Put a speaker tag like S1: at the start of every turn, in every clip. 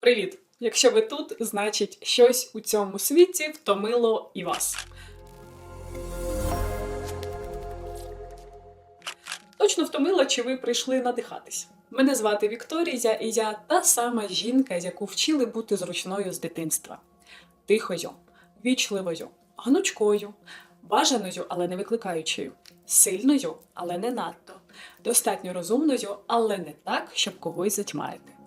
S1: Привіт! Якщо ви тут, значить щось у цьому світі втомило і вас. Точно втомило, чи ви прийшли надихатись. Мене звати Вікторія, і я та сама жінка, яку вчили бути зручною з дитинства. Тихою, вічливою, гнучкою, бажаною, але не викликаючою, сильною, але не надто, достатньо розумною, але не так, щоб когось затьмарити.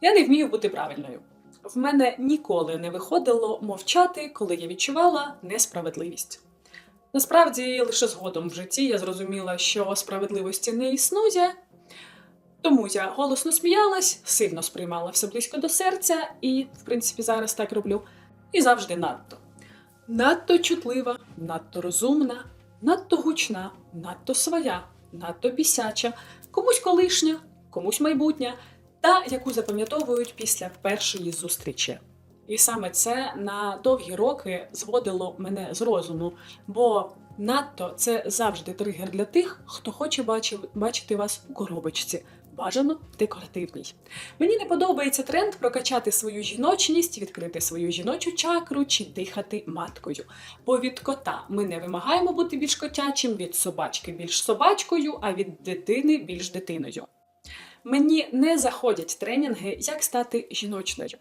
S1: Я не вмію бути правильною. В мене ніколи не виходило мовчати, коли я відчувала несправедливість. Насправді, лише згодом в житті я зрозуміла, що справедливості не існує, тому я голосно сміялась, сильно сприймала все близько до серця, і, в принципі, зараз так роблю, і завжди надто. Надто чутлива, надто розумна, надто гучна, надто своя, надто бісяча, комусь колишня, комусь майбутня, та яку запам'ятовують після першої зустрічі. І саме це на довгі роки зводило мене з розуму, бо надто це завжди тригер для тих, хто хоче бачив- бачити вас у коробочці, бажано декоративній. Мені не подобається тренд прокачати свою жіночність, відкрити свою жіночу чакру чи дихати маткою. Бо від кота ми не вимагаємо бути більш котячим, від собачки більш собачкою, а від дитини більш дитиною. Мені не заходять тренінги, як стати жіночною.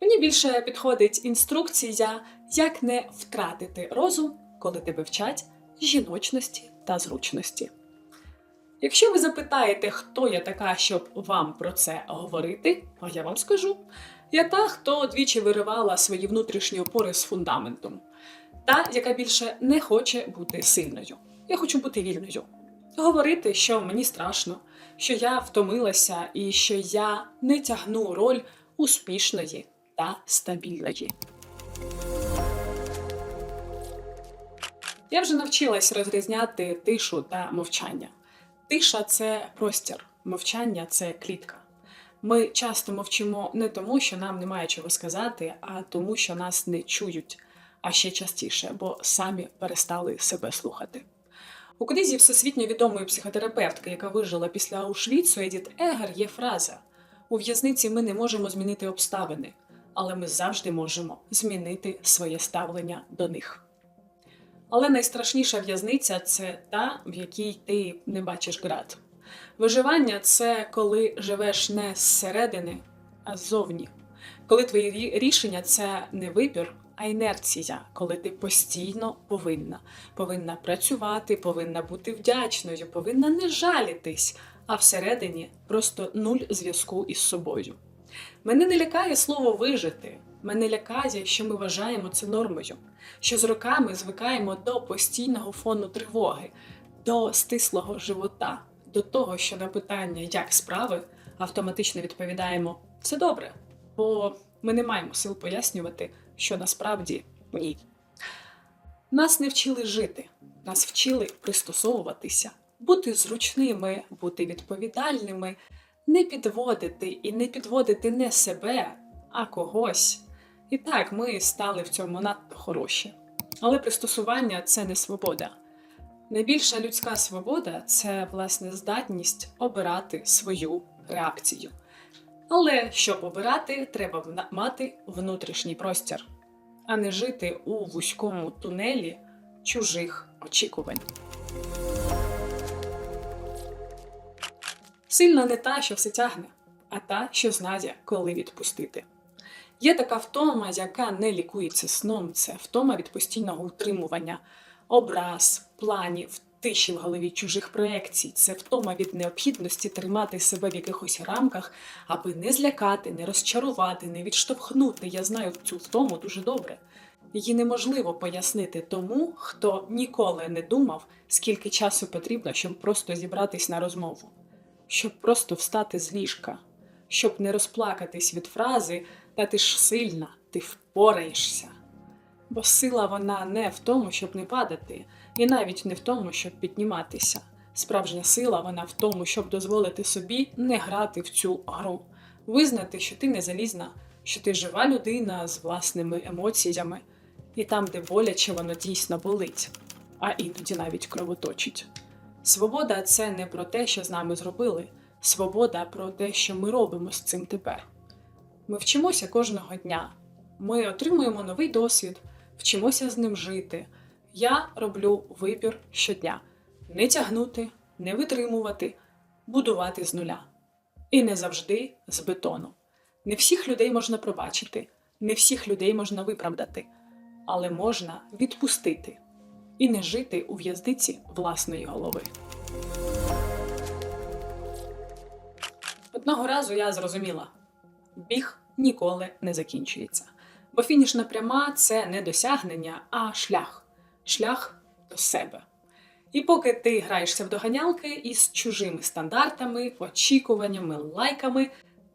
S1: Мені більше підходить інструкція, як не втратити розум, коли тебе вчать жіночності та зручності. Якщо ви запитаєте, хто я така, щоб вам про це говорити, а я вам скажу: я та, хто двічі виривала свої внутрішні опори з фундаментом, та, яка більше не хоче бути сильною. Я хочу бути вільною. Говорити, що мені страшно, що я втомилася і що я не тягну роль успішної та стабільної. Я вже навчилась розрізняти тишу та мовчання. Тиша це простір, мовчання це клітка. Ми часто мовчимо не тому, що нам немає чого сказати, а тому, що нас не чують, а ще частіше, бо самі перестали себе слухати. У книзі всесвітньо відомої психотерапевтки, яка вижила після Аушвіцу, Едіт Егер, є фраза: у в'язниці ми не можемо змінити обставини, але ми завжди можемо змінити своє ставлення до них. Але найстрашніша в'язниця це та, в якій ти не бачиш град. Виживання це коли живеш не зсередини, а ззовні. Коли твої рішення це не вибір, а інерція, коли ти постійно повинна. Повинна працювати, повинна бути вдячною, повинна не жалітись, а всередині просто нуль зв'язку із собою. Мене не лякає слово вижити. Мене лякає, що ми вважаємо це нормою, що з роками звикаємо до постійного фону тривоги, до стислого живота, до того, що на питання як справи автоматично відповідаємо все добре, бо ми не маємо сил пояснювати, що насправді ні. Нас не вчили жити, нас вчили пристосовуватися, бути зручними, бути відповідальними, не підводити і не підводити не себе, а когось. І так, ми стали в цьому надто хороші. Але пристосування це не свобода. Найбільша людська свобода це власне здатність обирати свою реакцію. Але щоб обирати, треба мати внутрішній простір, а не жити у вузькому тунелі чужих очікувань. Сильна не та, що все тягне, а та, що знає, коли відпустити. Є така втома, яка не лікується сном. Це втома від постійного утримування, образ, планів, тиші в голові чужих проєкцій. Це втома від необхідності тримати себе в якихось рамках, аби не злякати, не розчарувати, не відштовхнути. Я знаю цю втому дуже добре. Її неможливо пояснити тому, хто ніколи не думав, скільки часу потрібно, щоб просто зібратись на розмову, щоб просто встати з ліжка, щоб не розплакатись від фрази та ти ж сильна, ти впораєшся. Бо сила вона не в тому, щоб не падати, і навіть не в тому, щоб підніматися. Справжня сила вона в тому, щоб дозволити собі не грати в цю гру, визнати, що ти не залізна, що ти жива людина з власними емоціями, і там, де боляче, воно дійсно болить, а іноді навіть кровоточить. Свобода це не про те, що з нами зробили. Свобода про те, що ми робимо з цим тепер. Ми вчимося кожного дня. Ми отримуємо новий досвід, вчимося з ним жити. Я роблю вибір щодня: не тягнути, не витримувати, будувати з нуля. І не завжди з бетону. Не всіх людей можна пробачити, не всіх людей можна виправдати, але можна відпустити і не жити у в'язниці власної голови. Одного разу я зрозуміла: біг ніколи не закінчується. Бо фінішна пряма це не досягнення, а шлях шлях до себе. І поки ти граєшся в доганялки із чужими стандартами, очікуваннями, лайками,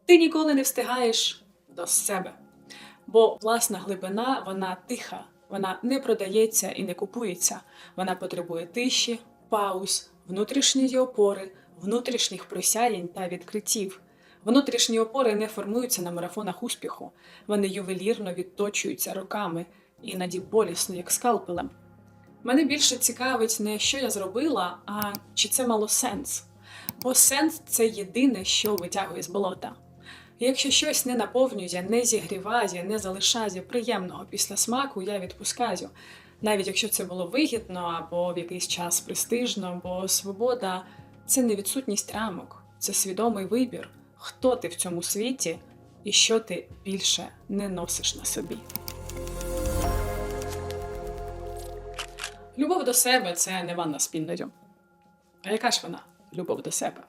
S1: ти ніколи не встигаєш до себе. Бо власна глибина вона тиха, вона не продається і не купується. Вона потребує тиші, пауз, внутрішньої опори, внутрішніх просяянь та відкриттів. Внутрішні опори не формуються на марафонах успіху, вони ювелірно відточуються роками, іноді болісно, як скалпелем. Мене більше цікавить не що я зробила, а чи це мало сенс. Бо сенс це єдине, що витягує з болота. Якщо щось не наповнює, не зігріває, не залишає приємного після смаку, я відпускаю. Навіть якщо це було вигідно або в якийсь час престижно, бо свобода це не відсутність рамок, це свідомий вибір, хто ти в цьому світі і що ти більше не носиш на собі. Любов до себе це не ванна з пінною. А яка ж вона любов до себе?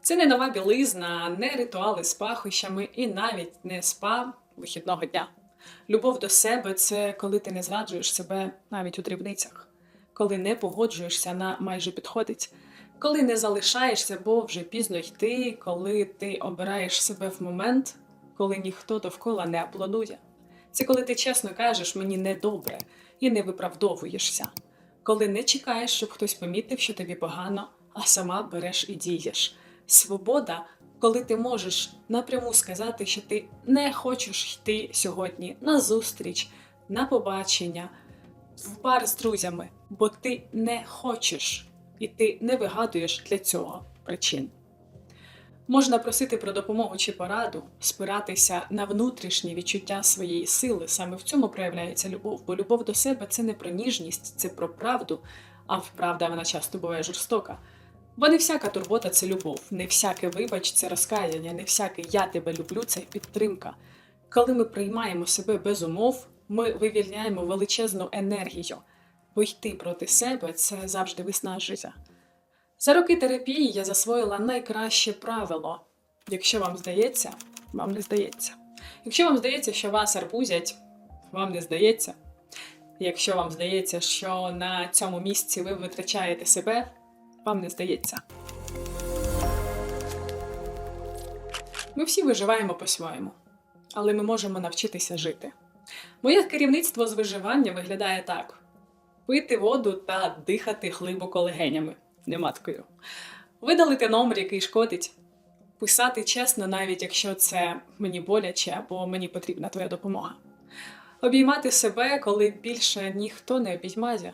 S1: Це не нова білизна, не ритуали з пахощами і навіть не спа вихідного дня. Любов до себе це коли ти не зраджуєш себе навіть у дрібницях, коли не погоджуєшся на майже підходить, коли не залишаєшся, бо вже пізно йти, коли ти обираєш себе в момент, коли ніхто довкола не аплодує. Це коли ти чесно кажеш мені недобре і не виправдовуєшся, коли не чекаєш, щоб хтось помітив, що тобі погано, а сама береш і дієш. Свобода, коли ти можеш напряму сказати, що ти не хочеш йти сьогодні на зустріч, на побачення, в бар з друзями, бо ти не хочеш і ти не вигадуєш для цього причин. Можна просити про допомогу чи пораду, спиратися на внутрішні відчуття своєї сили. Саме в цьому проявляється любов, бо любов до себе це не про ніжність, це про правду, а правда вона часто буває жорстока. Бо не всяка турбота це любов, не всяке вибач це розкаяння, не всяке я тебе люблю це підтримка. Коли ми приймаємо себе без умов, ми вивільняємо величезну енергію, бо йти проти себе це завжди виснажує. За роки терапії я засвоїла найкраще правило. Якщо вам здається, вам не здається. Якщо вам здається, що вас арбузять, вам не здається. Якщо вам здається, що на цьому місці ви витрачаєте себе, вам не здається. Ми всі виживаємо по-своєму, але ми можемо навчитися жити. Моє керівництво з виживання виглядає так: пити воду та дихати глибоко легенями, не маткою, видалити номер, який шкодить, писати чесно, навіть якщо це мені боляче або мені потрібна твоя допомога. Обіймати себе, коли більше ніхто не обіймає.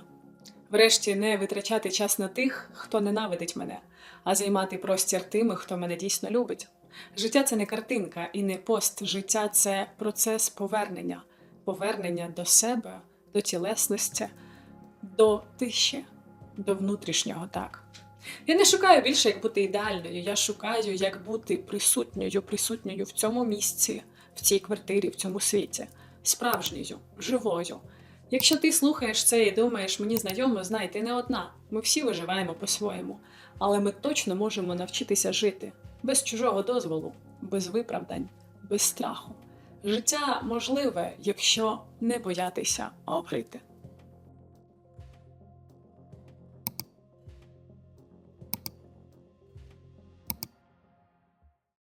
S1: Врешті не витрачати час на тих, хто ненавидить мене, а займати простір тими, хто мене дійсно любить. Життя це не картинка і не пост. Життя це процес повернення, повернення до себе, до тілесності, до тиші, до внутрішнього так. Я не шукаю більше, як бути ідеальною. Я шукаю, як бути присутньою, присутньою в цьому місці, в цій квартирі, в цьому світі, справжньою, живою. Якщо ти слухаєш це і думаєш, мені знайомо, знай, ти не одна. Ми всі виживаємо по-своєму, але ми точно можемо навчитися жити без чужого дозволу, без виправдань, без страху. Життя можливе, якщо не боятися обрити.